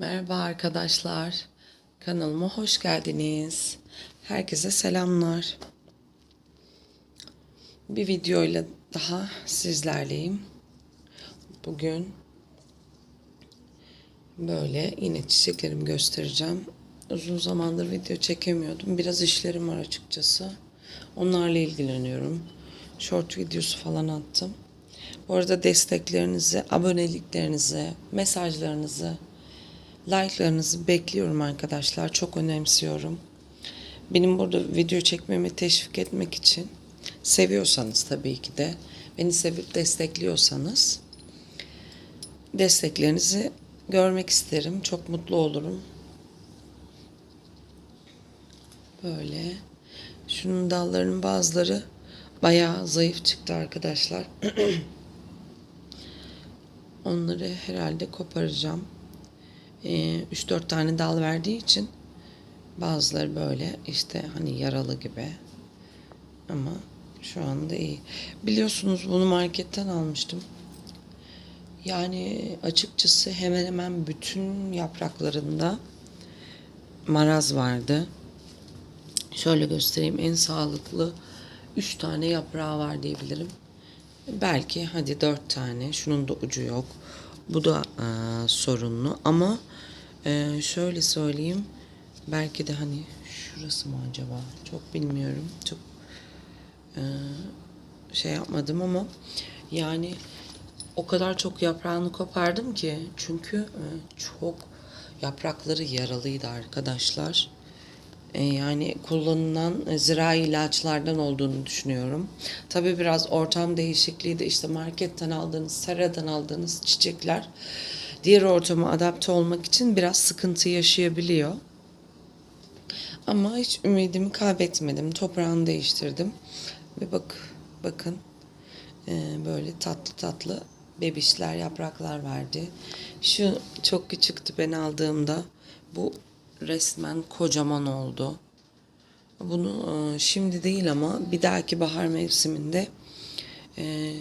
Merhaba arkadaşlar. Kanalıma hoş geldiniz. Herkese selamlar. Bir videoyla daha sizlerleyim. Bugün böyle yine çiçeklerimi göstereceğim. Uzun zamandır video çekemiyordum. Biraz işlerim var açıkçası. Onlarla ilgileniyorum. Short videosu falan attım. Bu arada desteklerinizi, aboneliklerinizi, mesajlarınızı, like'larınızı bekliyorum arkadaşlar. Çok önemsiyorum. Benim burada video çekmemi teşvik etmek için seviyorsanız tabii ki de beni sevip destekliyorsanız desteklerinizi görmek isterim. Çok mutlu olurum. Böyle. Şunun dallarının bazıları bayağı zayıf çıktı arkadaşlar. Onları herhalde koparacağım. 3-4 tane dal verdiği için bazıları böyle işte hani yaralı gibi. Ama şu anda iyi. Biliyorsunuz bunu marketten almıştım. Yani açıkçası hemen hemen bütün yapraklarında maraz vardı. Şöyle göstereyim en sağlıklı 3 tane yaprağı var diyebilirim. Belki hadi 4 tane. Şunun da ucu yok. Bu da e, sorunlu ama e, şöyle söyleyeyim. Belki de hani şurası mı acaba? Çok bilmiyorum. Çok e, şey yapmadım ama yani o kadar çok yaprağını kopardım ki çünkü e, çok yaprakları yaralıydı arkadaşlar. E, yani kullanılan e, zirai ilaçlardan olduğunu düşünüyorum. Tabii biraz ortam değişikliği de işte marketten aldığınız, seradan aldığınız çiçekler diğer ortama adapte olmak için biraz sıkıntı yaşayabiliyor. Ama hiç ümidimi kaybetmedim. Toprağını değiştirdim. Ve bak bakın e, böyle tatlı tatlı bebişler, yapraklar verdi. Şu çok küçüktü ben aldığımda. Bu resmen kocaman oldu. Bunu e, şimdi değil ama bir dahaki bahar mevsiminde e,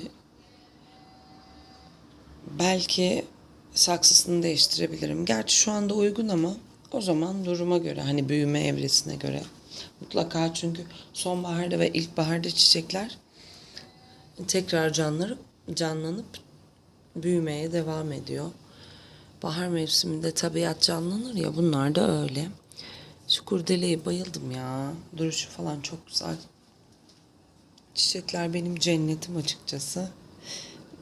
belki saksısını değiştirebilirim. Gerçi şu anda uygun ama o zaman duruma göre hani büyüme evresine göre mutlaka çünkü sonbaharda ve ilkbaharda çiçekler tekrar canlanıp canlanıp büyümeye devam ediyor. Bahar mevsiminde tabiat canlanır ya bunlar da öyle. Şu kurdeleye bayıldım ya. Duruşu falan çok güzel. Çiçekler benim cennetim açıkçası.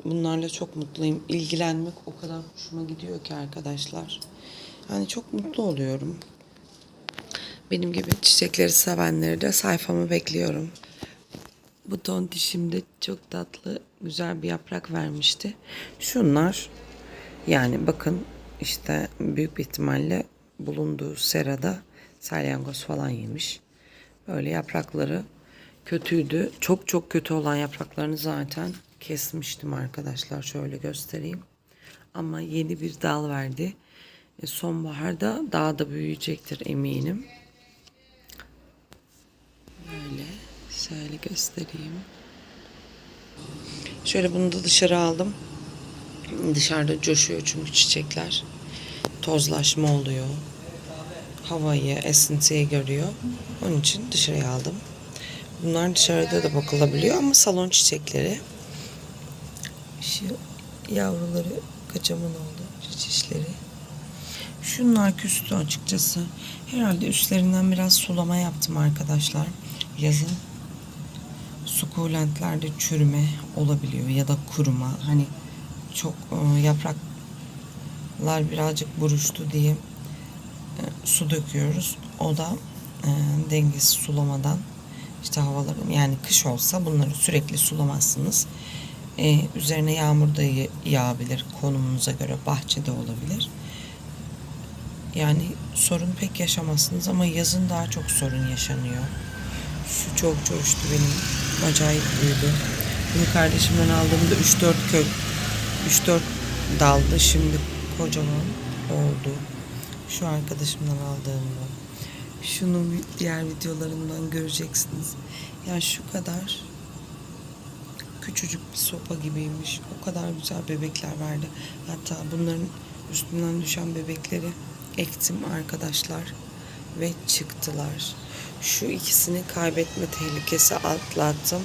Bunlarla çok mutluyum. İlgilenmek o kadar hoşuma gidiyor ki arkadaşlar. Yani çok mutlu oluyorum. Benim gibi çiçekleri sevenleri de sayfamı bekliyorum. Bu ton dişimde çok tatlı, güzel bir yaprak vermişti. Şunlar yani bakın işte büyük bir ihtimalle bulunduğu serada salyangoz falan yemiş. Böyle yaprakları kötüydü. Çok çok kötü olan yapraklarını zaten kesmiştim arkadaşlar. Şöyle göstereyim. Ama yeni bir dal verdi. E, sonbaharda daha da büyüyecektir eminim. Böyle şöyle göstereyim. Şöyle bunu da dışarı aldım. Dışarıda coşuyor çünkü çiçekler. Tozlaşma oluyor. Havayı, esintiyi görüyor. Onun için dışarıya aldım. Bunlar dışarıda da bakılabiliyor ama salon çiçekleri. Şu yavruları kaçaman oldu. Çiçekleri. Şunlar küstü açıkçası. Herhalde üstlerinden biraz sulama yaptım arkadaşlar. Yazın sukulentlerde çürüme olabiliyor ya da kuruma. Hani çok e, yapraklar birazcık buruştu diye e, su döküyoruz. O da e, dengesiz sulamadan işte havaların yani kış olsa bunları sürekli sulamazsınız. Üzerine yağmur da yağabilir konumunuza göre bahçede olabilir. Yani sorun pek yaşamazsınız ama yazın daha çok sorun yaşanıyor. Şu çok coştu benim. Acayip büyüdü. Bunu kardeşimden aldığımda 3-4 kök 3-4 daldı. Şimdi kocaman oldu. Şu arkadaşımdan aldığımda. Şunun diğer videolarından göreceksiniz. Ya şu kadar küçücük bir sopa gibiymiş. O kadar güzel bebekler verdi. Hatta bunların üstünden düşen bebekleri ektim arkadaşlar ve çıktılar. Şu ikisini kaybetme tehlikesi atlattım.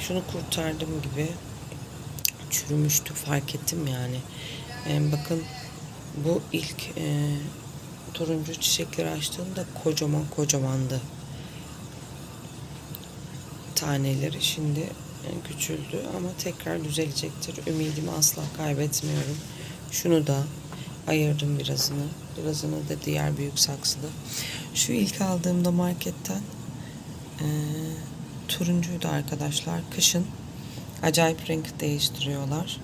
Şunu kurtardım gibi. Çürümüştü fark ettim yani. Ee, bakın bu ilk e, turuncu çiçekleri açtığımda kocaman kocamandı. Taneleri şimdi e, küçüldü ama tekrar düzelecektir. Ümidimi asla kaybetmiyorum. Şunu da ayırdım birazını. Birazını da diğer büyük saksıda. Şu ilk aldığımda marketten e, turuncuydu arkadaşlar. Kışın acayip renk değiştiriyorlar.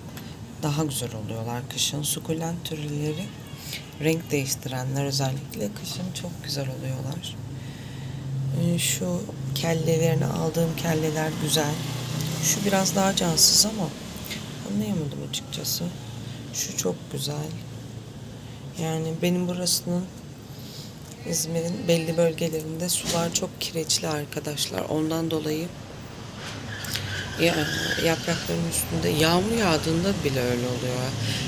Daha güzel oluyorlar kışın. Sukulent türleri renk değiştirenler özellikle kışın çok güzel oluyorlar. Ee, Şu kellelerini aldığım kelleler güzel. Şu biraz daha cansız ama anlayamadım açıkçası. Şu çok güzel. Yani benim burasının İzmir'in belli bölgelerinde sular çok kireçli arkadaşlar. Ondan dolayı ya, yaprakların üstünde yağmur yağdığında bile öyle oluyor.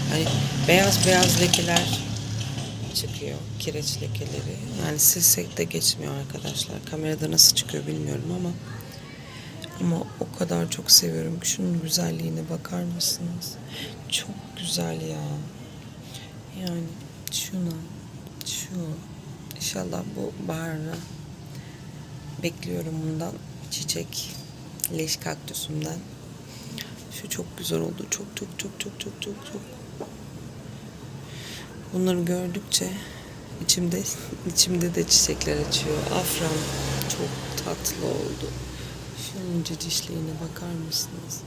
Hani beyaz beyaz lekeler çıkıyor. Kireç lekeleri. Yani silsek de geçmiyor arkadaşlar. Kamerada nasıl çıkıyor bilmiyorum ama ama o kadar çok seviyorum ki şunun güzelliğine bakar mısınız? Çok güzel ya. Yani şuna, şu. İnşallah bu baharda bekliyorum bundan çiçek leş kaktüsümden. Şu çok güzel oldu. Çok çok çok çok çok çok çok. Bunları gördükçe içimde içimde de çiçekler açıyor. Afram çok tatlı oldu. Şunun cicişliğine bakar mısınız?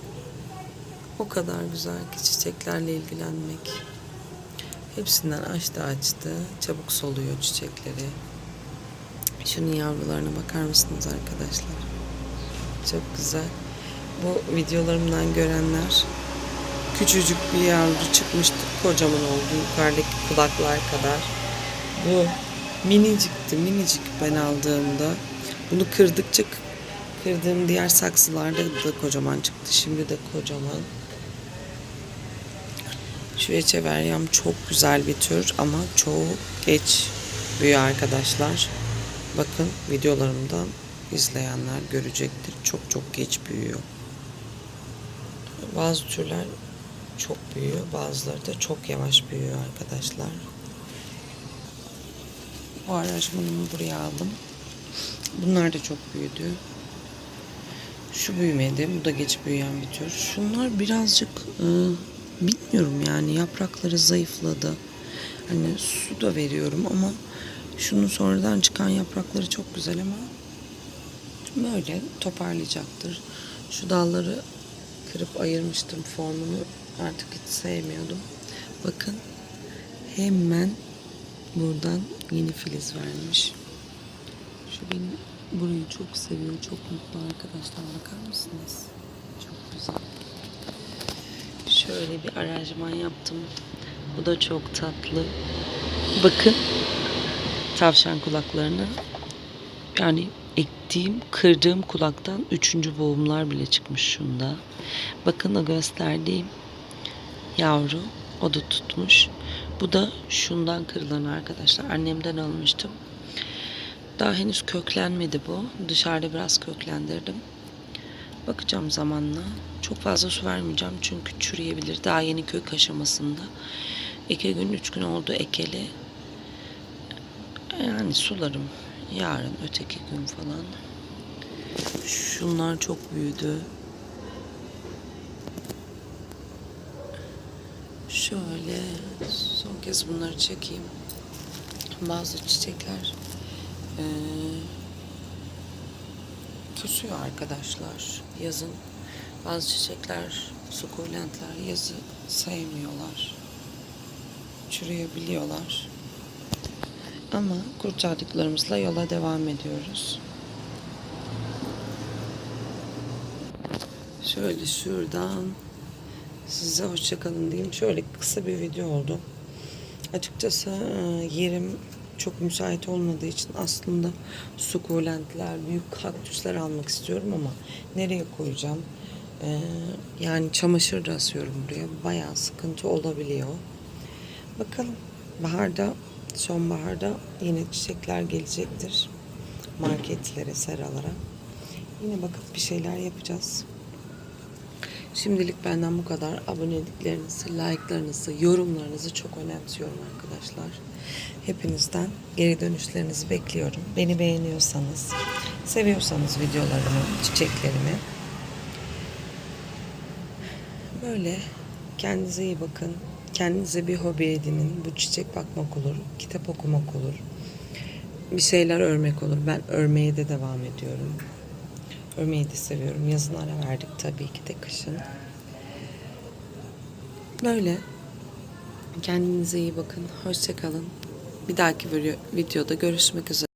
O kadar güzel ki çiçeklerle ilgilenmek. Hepsinden açtı açtı. Çabuk soluyor çiçekleri. Şunun yavrularına bakar mısınız arkadaşlar? Çok güzel. Bu videolarımdan görenler küçücük bir yavru çıkmıştı. Kocaman oldu. Yukarıdaki kulaklar kadar. Bu minicikti. Minicik ben aldığımda. Bunu kırdıkça kırdığım diğer saksılarda da kocaman çıktı. Şimdi de kocaman. Şu Echeveryam çok güzel bir tür ama çoğu geç büyüyor arkadaşlar. Bakın videolarımdan izleyenler görecektir. Çok çok geç büyüyor. Bazı türler çok büyüyor. Bazıları da çok yavaş büyüyor arkadaşlar. Bu aranjmanımı buraya aldım. Bunlar da çok büyüdü. Şu büyümedi. Bu da geç büyüyen bir tür. Şunlar birazcık e, bilmiyorum yani yaprakları zayıfladı. Hani su da veriyorum ama şunun sonradan çıkan yaprakları çok güzel ama böyle toparlayacaktır. Şu dalları kırıp ayırmıştım formunu artık hiç sevmiyordum. Bakın hemen buradan yeni filiz vermiş. Şu benim burayı çok seviyor, çok mutlu arkadaşlar. Bakar mısınız? Çok güzel. Şöyle bir aranjman yaptım. Bu da çok tatlı. Bakın tavşan kulaklarını yani ektiğim, kırdığım kulaktan üçüncü boğumlar bile çıkmış şunda. Bakın o gösterdiğim yavru o da tutmuş. Bu da şundan kırılan arkadaşlar. Annemden almıştım. Daha henüz köklenmedi bu. Dışarıda biraz köklendirdim. Bakacağım zamanla. Çok fazla su vermeyeceğim çünkü çürüyebilir. Daha yeni kök aşamasında. İki gün, üç gün oldu ekeli. Yani sularım yarın, öteki gün falan. Şunlar çok büyüdü. Şöyle son kez bunları çekeyim. Bazı çiçekler eee küsüyor arkadaşlar yazın. Bazı çiçekler, sukulentler yazı sevmiyorlar. Çürüyebiliyorlar. Ama kurtardıklarımızla yola devam ediyoruz. Şöyle şuradan size hoşçakalın diyeyim. Şöyle kısa bir video oldu. Açıkçası e, yerim çok müsait olmadığı için aslında sukulentler, büyük kaktüsler almak istiyorum ama nereye koyacağım? Ee, yani çamaşır da asıyorum buraya. Bayağı sıkıntı olabiliyor. Bakalım. Baharda, sonbaharda yine çiçekler gelecektir. Marketlere, seralara. Yine bakıp bir şeyler yapacağız. Şimdilik benden bu kadar. Aboneliklerinizi, like'larınızı, yorumlarınızı çok önemsiyorum arkadaşlar. Hepinizden geri dönüşlerinizi bekliyorum. Beni beğeniyorsanız, seviyorsanız videolarımı, çiçeklerimi. Böyle kendinize iyi bakın. Kendinize bir hobi edinin. Bu çiçek bakmak olur, kitap okumak olur. Bir şeyler örmek olur. Ben örmeye de devam ediyorum. Örmeyi de seviyorum. Yazın ara verdik tabii ki de kışın. Böyle. Kendinize iyi bakın. Hoşça kalın. Bir dahaki video- videoda görüşmek üzere.